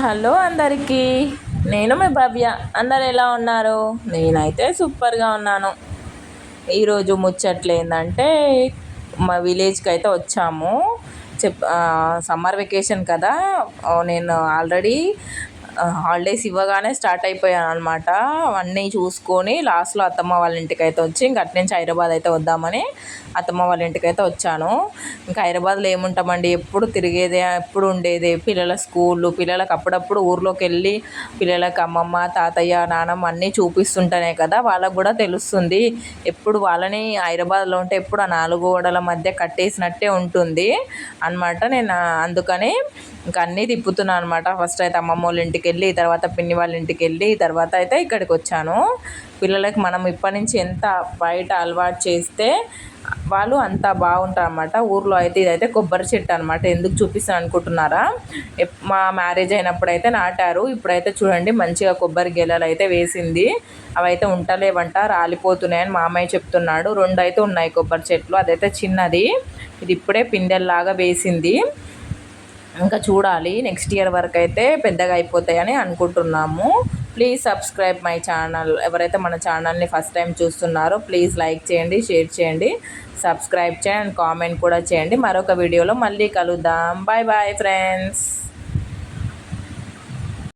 Hello అందరికీ. నేను మీ భవ్య. అందరు ఎలా ఉన్నారు? నేనైతే సూపర్గా ఉన్నాను. ఈరోజు ముచ్చట్లు ఏంటంటే మా విలేజ్కి అయితే వచ్చాము. చెప్ సమ్మర్ వెకేషన్ కదా. నేను ఆల్రెడీ హాలిడేస్ ఇవ్వగానే స్టార్ట్ అయిపోయాను అనమాట అవన్నీ చూసుకొని లాస్ట్లో అత్తమ్మ వాళ్ళ ఇంటికి అయితే వచ్చి ఇంక అటు నుంచి హైదరాబాద్ అయితే వద్దామని అత్తమ్మ వాళ్ళ ఇంటికి అయితే వచ్చాను. ఇంకా హైదరాబాద్లో ఏముంటామండి? ఎప్పుడు తిరిగేదే ఎప్పుడు ఉండేదే? పిల్లల స్కూళ్ళు పిల్లలకు అప్పుడప్పుడు ఊర్లోకి వెళ్ళి పిల్లలకు అమ్మమ్మ తాతయ్య నానమ్మ అన్నీ చూపిస్తుంటేనే కదా వాళ్ళకు కూడా తెలుస్తుంది. ఎప్పుడు వాళ్ళని హైదరాబాద్లో ఉంటే ఎప్పుడు ఆ నాలుగు గోడల మధ్య కట్టేసినట్టే ఉంటుంది అనమాట నేను అందుకని ఇంకా అన్నీ తిప్పుతున్నాను అనమాట ఫస్ట్ అయితే అమ్మమ్మ వాళ్ళ ఇంటికి వెళ్ళి తర్వాత పిన్ని వాళ్ళ ఇంటికి వెళ్ళి తర్వాత అయితే ఇక్కడికి వచ్చాను పిల్లలకి మనం ఇప్పటి నుంచి ఎంత బయట అలవాటు చేస్తే వాళ్ళు అంత బాగుంటారు అనమాట ఊర్లో అయితే ఇదైతే కొబ్బరి చెట్టు అనమాట ఎందుకు చూపిస్తాను అనుకుంటున్నారా? మా మ్యారేజ్ అయినప్పుడు అయితే నాటారు. ఇప్పుడైతే చూడండి మంచిగా కొబ్బరి గెలలు అయితే వేసింది. అవి అయితే ఉంటలేవంట రాలిపోతున్నాయని మామయ్య చెప్తున్నాడు. రెండు అయితే ఉన్నాయి కొబ్బరి చెట్లు. అదైతే చిన్నది. ఇది ఇప్పుడే పిండెల్లాగా వేసింది. ఇంకా చూడాలి. నెక్స్ట్ ఇయర్ వరకు అయితే పెద్దగా అయిపోతాయని అనుకుంటున్నాము. ప్లీజ్ సబ్స్క్రైబ్ మై ఛానల్ ఎవరైతే మన ఛానల్ని ఫస్ట్ టైం చూస్తున్నారో ప్లీజ్ లైక్ చేయండి షేర్ చేయండి సబ్స్క్రైబ్ చేయండి కామెంట్ కూడా చేయండి. మరొక వీడియోలో మళ్ళీ కలుద్దాం. Bye bye friends